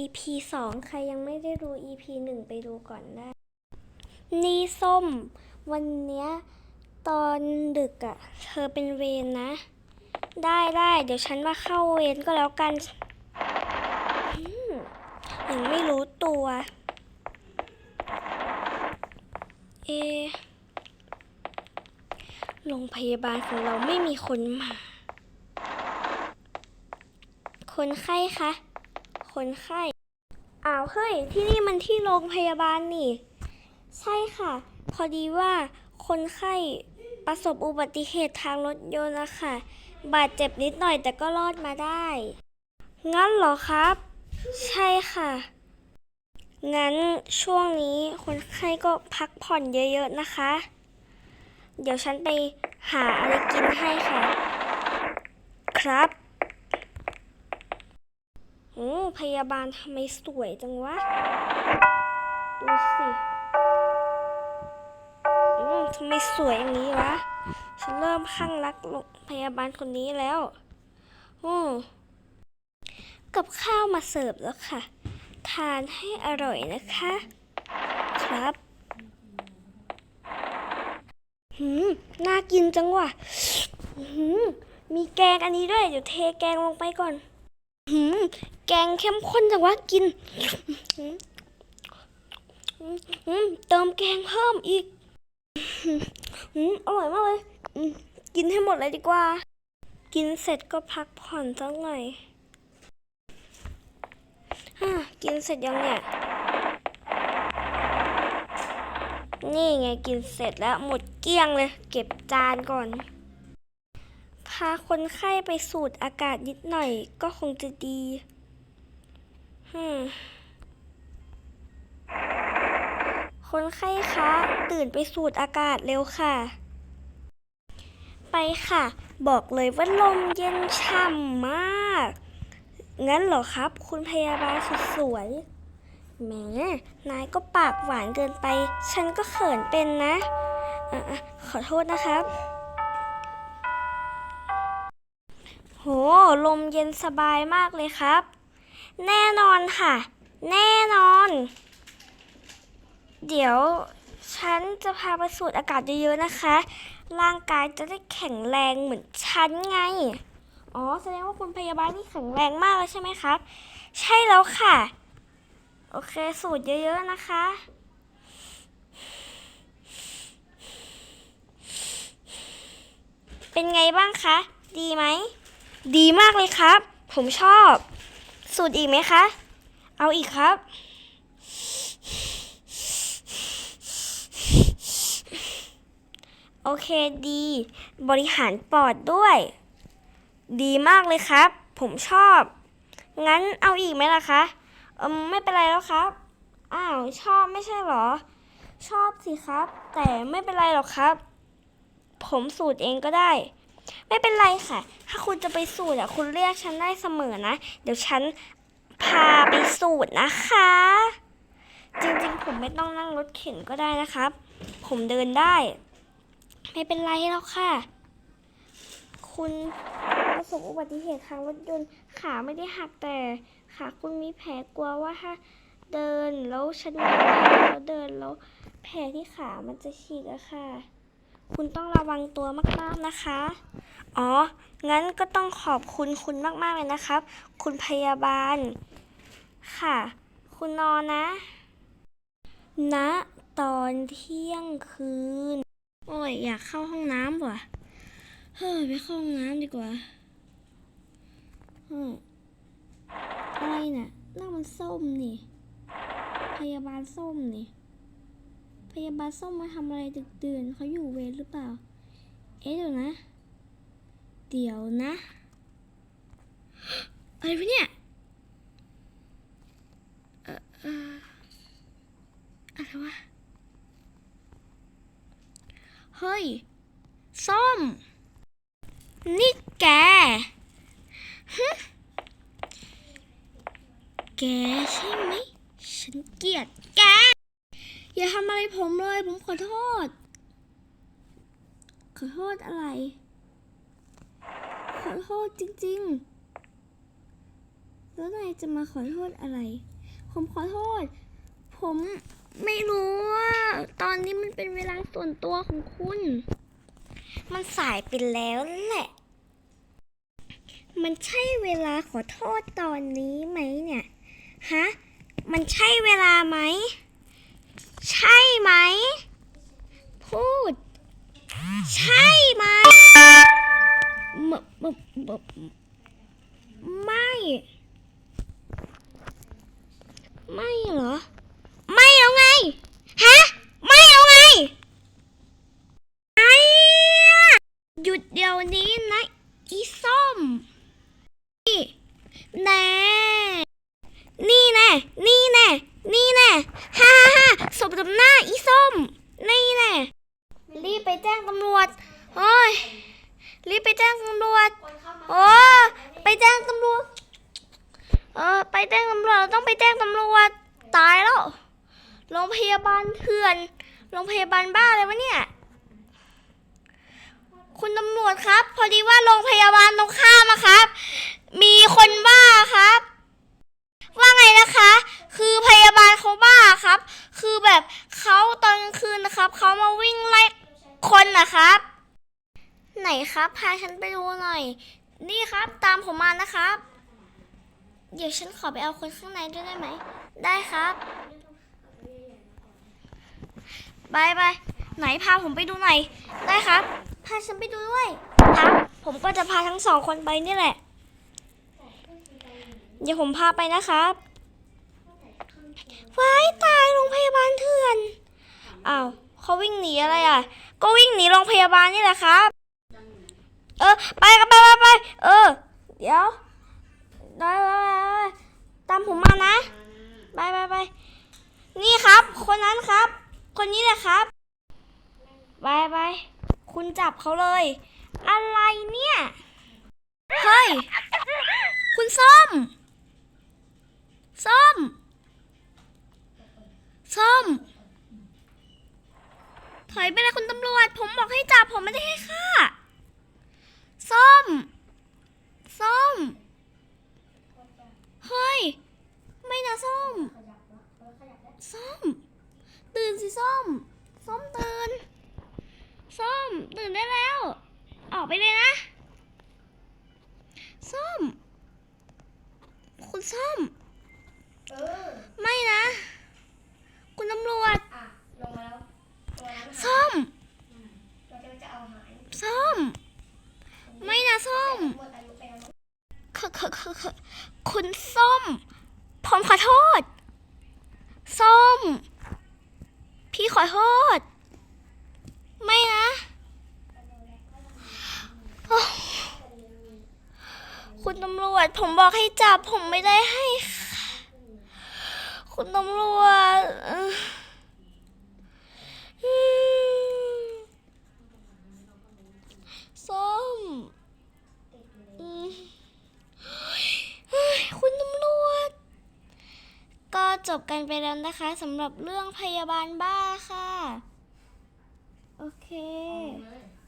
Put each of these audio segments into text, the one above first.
EP สองใครยังไม่ได้ดู EP หนึ่งไปดูก่อนได้นี่ส้ม วันเนี้ยตอนดึกอะ่ะ เธอเป็นเวรนะ ได้ได้เดี๋ยวฉันมาเข้าเวรก็แล้วกันยังไม่รู้ตัว เอโรงพยาบาลของเราไม่มีคนมา คนไข้คะ คนไข้ อ้าวเฮ้ย ที่นี่มันที่โรงพยาบาลนี่ ใช่ค่ะ พอดีว่าคนไข้ประสบอุบัติเหตุทางรถยนต์นะคะบาดเจ็บนิดหน่อยแต่ก็รอดมาได้ งั้นเหรอครับ ใช่ค่ะ งั้นช่วงนี้คนไข้ก็พักผ่อนเยอะๆนะคะ เดี๋ยวฉันไปหาอะไรกินให้ค่ะ ครับ โอ้พยาบาลทำไมสวยจังวะ ดูสิอืมทำไมสวยอย่างนี้วะ ฉันเริ่มข้างรักพยาบาลคนนี้แล้วโอ้กับข้าวมาเสิร์ฟแล้วค่ะ ทานให้อร่อยนะคะ ครับหืมน่ากินจังว่ะหืมมีแกงอันนี้ด้วย เดี๋ยวเทแกงลงไปก่อน แกงเข้มข้นจังวะกินหืมเติมแกงเพิ่มอีกหืมอร่อยมากเลย กินให้หมดเลยดีกว่า กินเสร็จก็พักผ่อนสักหน่อยฮ่ากินเสร็จยังเนี่ย นี่ไงกินเสร็จแล้วหมดเกลี้ยงเลย เก็บจานก่อน พาคนไข้ไปสูดอากาศนิดหน่อยก็คงจะดีฮึคนไข้คะ ตื่นไปสูดอากาศเร็วค่ะ ไปค่ะ บอกเลยว่าลมเย็นช่ำมาก งั้นเหรอครับ คุณพยาบาลสุดสวยแหมนายก็ปากหวานเกินไป ฉันก็เขินเป็นนะอะขอโทษนะครับ โห ลมเย็นสบายมากเลยครับ แน่นอนค่ะ แน่นอน เดี๋ยวฉันจะพาไปสูดอากาศเยอะๆนะคะ ร่างกายจะได้แข็งแรงเหมือนฉันไง อ๋อ แสดงว่าคุณพยาบาลนี่แข็งแรงมากเลยใช่ไหมครับ ใช่แล้วค่ะ โอเค สูดเยอะๆนะคะเป็นไงบ้างคะ ดีไหม ดีมากเลยครับ ผมชอบ สูตรอีกไหมคะ เอาอีกครับ โอเคดี บริหารปอดด้วย ดีมากเลยครับ ผมชอบ งั้นเอาอีกไหมล่ะคะเอมไม่เป็นไรแล้วครับ อ้าว ชอบไม่ใช่หรอ ชอบสิครับ แต่ไม่เป็นไรหรอกครับ ผมสูตรเองก็ได้ ไม่เป็นไรค่ะ ถ้าคุณจะไปสูตรอะคุณเรียกฉันได้เสมอนะ เดี๋ยวฉันพาไปสูตรนะคะ จริงๆ ผมไม่ต้องนั่งรถเข็นก็ได้นะครับ ผมเดินได้ ไม่เป็นไรแล้วค่ะ คุณประสบอุบัติเหตุทางรถยนต์ขาไม่ได้หักแต่ขาคุณมีแผลกลัวว่าถ้าเดินแล้วฉันไม่ได้แล้วเดินแล้วแผลที่ขามันจะฉีกอะค่ะ คุณต้องระวังตัวมากๆนะคะ อ๋อ งั้นก็ต้องขอบคุณคุณมาก ๆ เลยนะครับ คุณพยาบาล ค่ะ คุณนอนนะณตอนเที่ยงคืน โอ้ย อยากเข้าห้องน้ำว่ะ เฮ้ยไปเข้าห้องน้ำดีกว่าเฮ้ยอะไรน่ะหน้ามันส้มนี่ พยาบาลส้มนี่ พยาบาลส้มมาทำอะไรดึกดื่นเขาอยู่เวรหรือเปล่า เอ๊ะเดี๋ยวนะ เดี๋ยวนะ อะไรวะเนี่ยเออเอออะไรวะ เฮ้ย ส้ม นี่แกฮึแกใช่ไหม ฉันเกลียดแก อย่าทำอะไรผมเลย ผมขอโทษ ขอโทษอะไร ขอโทษจริงแล้วนายจะมาขอโทษอะไร ผมขอโทษ ผมไม่รู้ว่า ตอนนี้มันเป็นเวลาส่วนตัวของคุณ มันสายไปแล้วแหละ มันใช่เวลาขอโทษตอนนี้ไหมเนี่ย ฮะ มันใช่เวลาไหม ใช่ไหม พูด ใช่ไหมมมมไม่ ไม่เหรอ ไม่เอาไง ฮะ ไม่เอาไงไอ้หยุดเดี๋ยวนี้นะ อีส้ม นี่แน่ นี่แน่ นี่แน่ นี่แน่ฮ่าฮ่าสมกับหน้าอีส้ม นี่แน่รีบไปแจ้งตำรวจโอ้ยรีบไปแจ้งตำรวจโอ้ไปแจ้งตำรวจเออไปแจ้งตำรวจต้องไปแจ้งตำรวจตายแล้วโรงพยาบาลเถื่อนโรงพยาบาลบ้าเลยวะเนี่ย คุณตำรวจครับ พอดีว่าโรงพยาบาลตรงข้ามอะครับ มีคนบ้าครับ ว่าไงนะคะ คือพยาบาลเขาบ้าครับ คือแบบเขาตอนกลางคืนนะครับ เขามาวิ่งไล่คนนะครับ ไหน ครับ พาฉันไปดูหน่อย นี่ครับตามผมมานะครับ เดี๋ยวฉันขอไปเอาคนข้างในด้วยได้ไหม ได้ครับบายบายไหนพาผมไปดูหน่อย ได้ครับ พาฉันไปดูด้วย ครับ ผมก็จะพาทั้งสองคนไปนี่แหละ เดี๋ยวผมพาไปนะครับว้ายตายโรงพยาบาลเถื่อน อ้าวเขาวิ่งหนีอะไรอะ ก็วิ่งหนีโรงพยาบาลนี่แหละครับ เออ ไปกันไปไปไปเออ เดี๋ยวได้ได้ได้ตามผมมานะ ไปไปไปนี่ครับ คนนั้นครับ คนนี้แหละครับ ไปไปคุณจับเขาเลย อะไรเนี่ย เฮ้ย คุณส้ม ส้ม ส้ม ถอยไปเลยคุณตำรวจ ผมบอกให้จับ ผมไม่ได้ให้ฆ่า ส้ม ส้ม เฮ้ย ไม่นะส้ม ส้ม ตื่นสิส้ม ส้มตื่น ส้ม ตื่นได้แล้ว ออกไปเลยนะ ส้ม คุณส้ม เออไม่นะ คุณตำรวจ อะลงมาแล้วลงมาแล้วหายส้ม เราจะจะเอาหายส้ม ไม่นะส้ม หมดอายุไปแล้วมั้งคือคือคือคือคุณส้ม ผมขอโทษ ส้ม พี่ขอโทษ ไม่นะคุณตำรวจ ผมบอกให้จับ ผมไม่ได้ให้ คุณตำรวจเอ่ออืมส้มอืม เฮ้ยคุณตำรวจ ก็จ บกันไปแล้วนะคะสำหรับเรื่องพยาบาลบ้าค่ะ โอเค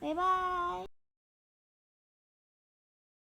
บ๊ายบาย